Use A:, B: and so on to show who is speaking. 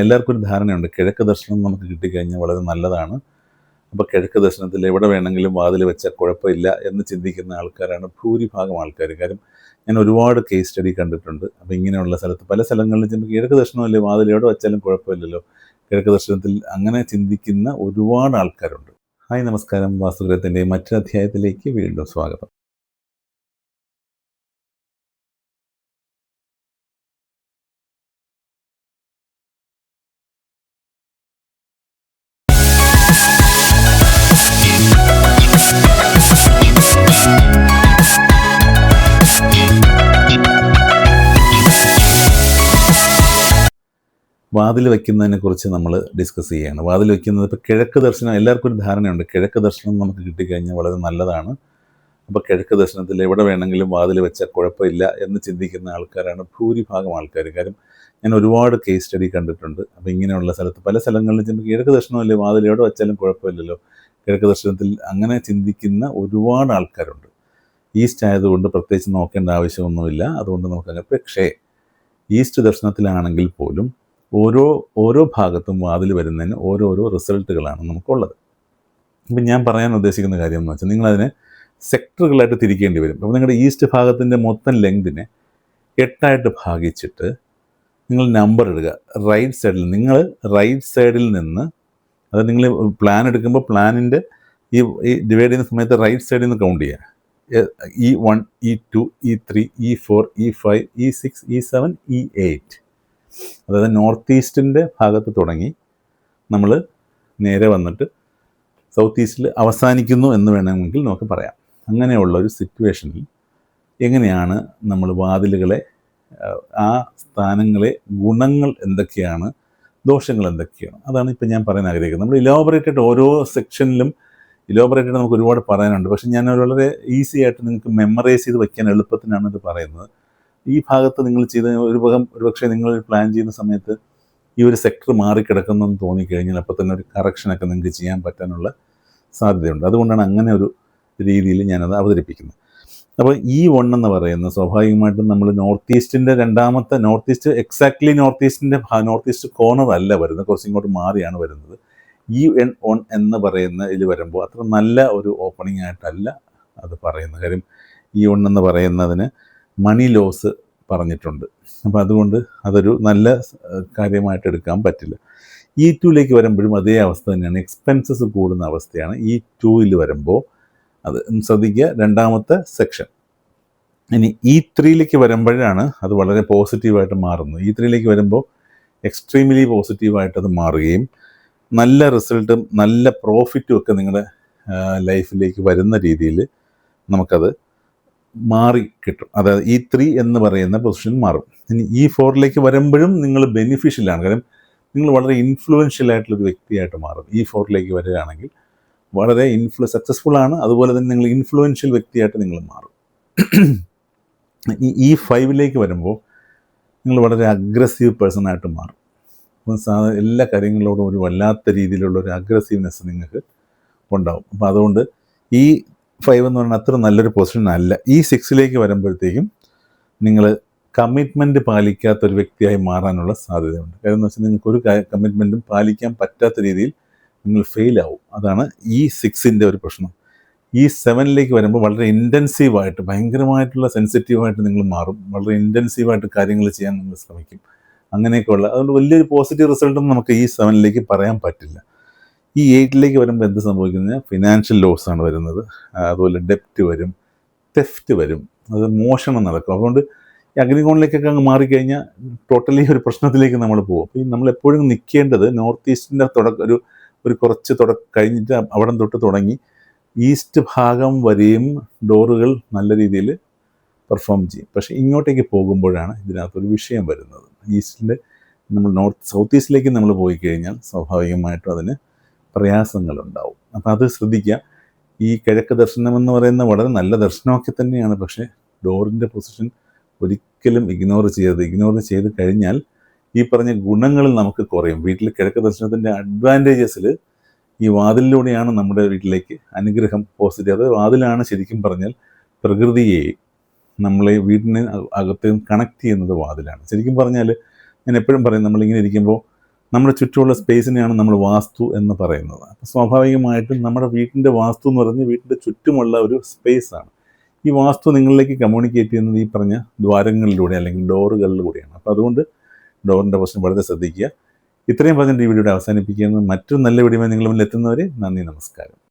A: എല്ലാവർക്കും ഒരു ധാരണയുണ്ട്. കിഴക്ക് ദർശനം നമുക്ക് കിട്ടിക്കഴിഞ്ഞാൽ വളരെ നല്ലതാണ്. അപ്പോൾ കിഴക്ക് ദർശനത്തിൽ എവിടെ വേണമെങ്കിലും വാതിൽ വെച്ചാൽ കുഴപ്പമില്ല എന്ന് ചിന്തിക്കുന്ന ആൾക്കാരാണ് ഭൂരിഭാഗം ആൾക്കാർ കാര്യം ഞാൻ ഒരുപാട് കേസ് സ്റ്റഡി കണ്ടിട്ടുണ്ട്. അപ്പോൾ ഇങ്ങനെയുള്ള സ്ഥലത്ത് പല സ്ഥലങ്ങളിലും ചിലപ്പോൾ കിഴക്ക് ദർശനമല്ലേ വാതിൽ എവിടെ വെച്ചാലും കുഴപ്പമില്ലല്ലോ. കിഴക്ക് ദർശനത്തിൽ അങ്ങനെ ചിന്തിക്കുന്ന ഒരുപാട് ആൾക്കാരുണ്ട്. ഹായ് നമസ്കാരം. വാസ്തുഗ്രഹത്തിന്റെ മറ്റൊരു അധ്യായത്തിലേക്ക് വീണ്ടും സ്വാഗതം. വാതിൽ വയ്ക്കുന്നതിനെ കുറിച്ച് നമ്മൾ ഡിസ്കസ് ചെയ്യുകയാണ്. വാതിൽ വയ്ക്കുന്നത് ഇപ്പോൾ കിഴക്ക് ദർശനം എല്ലാവർക്കും ഒരു ധാരണയുണ്ട്. കിഴക്ക് ദർശനം നമുക്ക് കിട്ടിക്കഴിഞ്ഞാൽ വളരെ നല്ലതാണ്. അപ്പോൾ കിഴക്ക് ദർശനത്തിൽ എവിടെ വേണമെങ്കിലും വാതിൽ വെച്ചാൽ കുഴപ്പമില്ല എന്ന് ചിന്തിക്കുന്ന ആൾക്കാരാണ് ഭൂരിഭാഗം ആൾക്കാർ. കാര്യം ഞാൻ ഒരുപാട് കേസ് സ്റ്റഡി കണ്ടിട്ടുണ്ട്. അപ്പോൾ ഇങ്ങനെയുള്ള സ്ഥലത്ത് പല സ്ഥലങ്ങളിലും ചിലപ്പോൾ കിഴക്ക് ദർശനമല്ലേ വാതിൽ എവിടെ വെച്ചാലും കുഴപ്പമില്ലല്ലോ. കിഴക്ക് ദർശനത്തിൽ അങ്ങനെ ചിന്തിക്കുന്ന ഒരുപാട് ആൾക്കാരുണ്ട്. ഈസ്റ്റ് ആയതുകൊണ്ട് പ്രത്യേകിച്ച് നോക്കേണ്ട ആവശ്യമൊന്നുമില്ല. അതുകൊണ്ട് നമുക്കങ്ങനെ പക്ഷേ ഈസ്റ്റ് ദർശനത്തിലാണെങ്കിൽ പോലും ഓരോ ഓരോ ഭാഗത്തും വാതിൽ വരുന്നതിന് ഓരോരോ റിസൾട്ടുകളാണ് നമുക്കുള്ളത്. ഇപ്പം ഞാൻ പറയാൻ ഉദ്ദേശിക്കുന്ന കാര്യം എന്ന് വെച്ചാൽ നിങ്ങളതിനെ സെക്ടറുകളായിട്ട് തിരിക്കേണ്ടി വരും. അപ്പോൾ നിങ്ങളുടെ ഈസ്റ്റ് ഭാഗത്തിന്റെ മൊത്തം ലെങ്തിനെ എട്ടായിട്ട് ഭാഗിച്ചിട്ട് നിങ്ങൾ നമ്പർ ഇടുക. റൈറ്റ് സൈഡിൽ നിങ്ങൾ റൈറ്റ് സൈഡിൽ നിന്ന് അതായത് നിങ്ങൾ പ്ലാൻ എടുക്കുമ്പോൾ പ്ലാനിന്റെ ഈ ഈ ഡിവൈഡ് ചെയ്യുന്ന സമയത്ത് റൈറ്റ് സൈഡിൽ നിന്ന് കൗണ്ട് ചെയ്യുക. E one E two E three E four E five E six E seven E eight. അതായത് നോർത്ത് ഈസ്റ്റിന്റെ ഭാഗത്ത് തുടങ്ങി നമ്മൾ നേരെ വന്നിട്ട് സൗത്ത് ഈസ്റ്റിൽ അവസാനിക്കുന്നു എന്ന് വേണമെങ്കിൽ നമുക്ക് പറയാം. അങ്ങനെയുള്ള ഒരു സിറ്റുവേഷനിൽ എങ്ങനെയാണ് നമ്മൾ വാതിലുകളെ ആ സ്ഥാനങ്ങളെ ഗുണങ്ങൾ എന്തൊക്കെയാണ് ദോഷങ്ങൾ എന്തൊക്കെയാണ്? അതാണ് ഇപ്പം ഞാൻ പറയാൻ ആഗ്രഹിക്കുന്നത്. നമ്മൾ ഇലോബറേറ്റഡ് ഓരോ സെക്ഷനിലും ഇലോബറേറ്റഡ് നമുക്ക് ഒരുപാട് പറയാനുണ്ട്. പക്ഷേ ഞാൻ വളരെ ഈസി ആയിട്ട് നിങ്ങൾക്ക് മെമ്മറൈസ് ചെയ്ത് വയ്ക്കാൻ എളുപ്പത്തിനാണ് ഇത് പറയുന്നത്. ഈ ഭാഗത്ത് നിങ്ങൾ ചെയ്ത ഒരു ഭാഗം ഒരുപക്ഷെ നിങ്ങൾ പ്ലാൻ ചെയ്യുന്ന സമയത്ത് ഈ ഒരു സെക്ടർ മാറിക്കിടക്കുന്നു എന്ന് തോന്നിക്കഴിഞ്ഞാൽ അപ്പോൾ തന്നെ ഒരു കറക്ഷനൊക്കെ നിങ്ങൾക്ക് ചെയ്യാൻ പറ്റാനുള്ള സാധ്യതയുണ്ട്. അതുകൊണ്ടാണ് അങ്ങനെ ഒരു രീതിയിൽ ഞാനത് അവതരിപ്പിക്കുന്നത്. അപ്പോൾ ഈ വൺ എന്ന് പറയുന്നത് സ്വാഭാവികമായിട്ടും നമ്മൾ നോർത്ത് ഈസ്റ്റിന്റെ രണ്ടാമത്തെ നോർത്ത് ഈസ്റ്റ് എക്സാക്ട്ലി നോർത്ത് ഈസ്റ്റിന്റെ നോർത്ത് ഈസ്റ്റ് കോർണർ അല്ല വരുന്നത്. കുറച്ച് ഇങ്ങോട്ട് മാറിയാണ് വരുന്നത്. ഈ എൻ ഓൺ എന്ന് പറയുന്ന ഇതിൽ വരുമ്പോൾ അത്ര നല്ല ഒരു ഓപ്പണിംഗ് ആയിട്ടല്ല അത് പറയുന്നത്. കാര്യം ഈ ഒൺ എന്ന് പറയുന്നതിന് മണി ലോസ് പറഞ്ഞിട്ടുണ്ട്. അപ്പോൾ അതുകൊണ്ട് അതൊരു നല്ല കാര്യമായിട്ട് എടുക്കാൻ പറ്റില്ല. ഇ ടുവിലേക്ക് വരുമ്പോഴും അതേ അവസ്ഥ തന്നെയാണ്. എക്സ്പെൻസസ് കൂടുന്ന അവസ്ഥയാണ്. ഇ ടുവിൽ വരുമ്പോൾ അത് ശ്രദ്ധിക്കുക. രണ്ടാമത്തെ സെക്ഷൻ ഇനി ഇ ത്രീയിലേക്ക് വരുമ്പോഴാണ് അത് വളരെ പോസിറ്റീവായിട്ട് മാറുന്നത്. ഇ ത്രീയിലേക്ക് വരുമ്പോൾ എക്സ്ട്രീംലി പോസിറ്റീവായിട്ട് അത് മാറുകയും നല്ല റിസൾട്ടും നല്ല പ്രോഫിറ്റും ഒക്കെ നിങ്ങളുടെ ലൈഫിലേക്ക് വരുന്ന രീതിയിൽ നമുക്കത് മാറി കിട്ടും. അതായത് ഈ ത്രീ എന്ന് പറയുന്ന പൊസിഷൻ മാറും. ഇനി ഈ ഫോറിലേക്ക് വരുമ്പോഴും നിങ്ങൾ ബെനിഫിഷ്യലാണ് കാരണം നിങ്ങൾ വളരെ ഇൻഫ്ലുവൻഷ്യൽ ആയിട്ടുള്ളൊരു വ്യക്തിയായിട്ട് മാറും. ഈ ഫോറിലേക്ക് വരികയാണെങ്കിൽ വളരെ ഇൻഫ്ലു സക്സസ്ഫുൾ ആണ്. അതുപോലെ തന്നെ നിങ്ങൾ ഇൻഫ്ലുവൻഷ്യൽ വ്യക്തിയായിട്ട് നിങ്ങൾ മാറും. ഈ ഫൈവിലേക്ക് വരുമ്പോൾ നിങ്ങൾ വളരെ അഗ്രസീവ് പേഴ്സണായിട്ട് മാറും. അപ്പം എല്ലാ കാര്യങ്ങളോടും ഒരു വല്ലാത്ത രീതിയിലുള്ള ഒരു അഗ്രസീവ്നെസ് നിങ്ങൾക്ക് ഉണ്ടാവും. അപ്പോൾ അതുകൊണ്ട് ഈ ഫൈവ് എന്ന് പറയുന്നത് അത്ര നല്ലൊരു പൊസിഷൻ അല്ല. ഈ സിക്സിലേക്ക് വരുമ്പോഴത്തേക്കും നിങ്ങൾ കമ്മിറ്റ്മെന്റ് പാലിക്കാത്ത ഒരു വ്യക്തിയായി മാറാനുള്ള സാധ്യതയുണ്ട്. കാര്യം എന്ന് വെച്ചാൽ നിങ്ങൾക്ക് ഒരു കമ്മിറ്റ്മെന്റും പാലിക്കാൻ പറ്റാത്ത രീതിയിൽ നിങ്ങൾ ഫെയിൽ ആവും. അതാണ് ഈ സിക്സിന്റെ ഒരു പ്രശ്നം. ഈ സെവനിലേക്ക് വരുമ്പോൾ വളരെ ഇന്റൻസീവായിട്ട് ഭയങ്കരമായിട്ടുള്ള സെൻസിറ്റീവായിട്ട് നിങ്ങൾ മാറും. വളരെ ഇന്റൻസീവായിട്ട് കാര്യങ്ങൾ ചെയ്യാൻ നിങ്ങൾ ശ്രമിക്കും. അങ്ങനെയൊക്കെയുള്ള അതുകൊണ്ട് വലിയൊരു പോസിറ്റീവ് റിസൾട്ടൊന്നും നമുക്ക് ഈ സെവനിലേക്ക് പറയാൻ പറ്റില്ല. ഈ എയ്റ്റിലേക്ക് വരുമ്പോൾ എന്ത് സംഭവിക്കുന്നത് ഫിനാൻഷ്യൽ ലോസ് ആണ് വരുന്നത്. അതുപോലെ ഡെപ്റ്റ് വരും തെഫ്റ്റ് വരും. അത് മോഷണം നടക്കും. അതുകൊണ്ട് ഈ അഗ്നികോണിലേക്കൊക്കെ അങ്ങ് മാറിക്കഴിഞ്ഞാൽ ടോട്ടലി ഒരു പ്രശ്നത്തിലേക്ക് നമ്മൾ പോകും അപ്പോൾ ഈ നമ്മൾ എപ്പോഴും നിൽക്കേണ്ടത് നോർത്ത് ഈസ്റ്റിന്റെ തുടക്കം ഒരു ഒരു കുറച്ച് തുട കഴിഞ്ഞിട്ട് അവിടെ തൊട്ട് തുടങ്ങി ഈസ്റ്റ് ഭാഗം വരെയും ഡോറുകൾ നല്ല രീതിയിൽ പെർഫോം ചെയ്യും. പക്ഷേ ഇങ്ങോട്ടേക്ക് പോകുമ്പോഴാണ് ഇതിനകത്തൊരു വിഷയം വരുന്നത്. ഈസ്റ്റിന്റെ നമ്മൾ നോർത്ത് സൗത്ത് ഈസ്റ്റിലേക്ക് നമ്മൾ പോയി കഴിഞ്ഞാൽ സ്വാഭാവികമായിട്ടും അതിന് പ്രയാസങ്ങളുണ്ടാവും. അപ്പോൾ അത് ശ്രദ്ധിക്കുക. ഈ കിഴക്ക് ദർശനം എന്ന് പറയുന്ന വളരെ നല്ല ദർശനമൊക്കെ തന്നെയാണ്. പക്ഷേ ഡോറിന്റെ പൊസിഷൻ ഒരിക്കലും ഇഗ്നോർ ചെയ്യരുത് ഇഗ്നോർ ചെയ്ത് കഴിഞ്ഞാൽ ഈ പറഞ്ഞ ഗുണങ്ങൾ നമുക്ക് കുറയും. വീട്ടിൽ കിഴക്ക് ദർശനത്തിന്റെ അഡ്വാന്റേജസിൽ ഈ വാതിലിലൂടെയാണ് നമ്മുടെ വീട്ടിലേക്ക് അനുഗ്രഹം പോസിറ്റീവ് അത് വാതിലാണ് ശരിക്കും പറഞ്ഞാൽ പ്രകൃതിയെ നമ്മളെ വീടിന് അകത്തേയും കണക്ട് ചെയ്യുന്നത് വാതിലാണ്. ശരിക്കും പറഞ്ഞാൽ ഞാൻ എപ്പോഴും പറയും നമ്മളിങ്ങനെ ഇരിക്കുമ്പോൾ നമ്മുടെ ചുറ്റുമുള്ള സ്പേസിനെയാണ് നമ്മൾ വാസ്തു എന്ന് പറയുന്നത്. സ്വാഭാവികമായിട്ടും നമ്മുടെ വീട്ടിന്റെ വാസ്തു എന്ന് പറയുന്നത് വീട്ടിന്റെ ചുറ്റുമുള്ള ഒരു സ്പേസാണ് ഈ വാസ്തു നിങ്ങളിലേക്ക് കമ്മ്യൂണിക്കേറ്റ് ചെയ്യുന്നത് ഈ പറഞ്ഞ ദ്വാരങ്ങളിലൂടെ അല്ലെങ്കിൽ ഡോറുകളിലൂടെയാണ്. അപ്പോൾ അതുകൊണ്ട് ഡോറിന്റെ പ്രശ്നം വളരെ ശ്രദ്ധിക്കുക. ഇത്രയും പറഞ്ഞിട്ട് ഈ വീഡിയോ അവസാനിപ്പിക്കുന്നത് മറ്റൊരു നല്ല വീഡിയോ നിങ്ങൾ മുന്നിൽ എത്തുന്നവരെ നന്ദി നമസ്കാരം.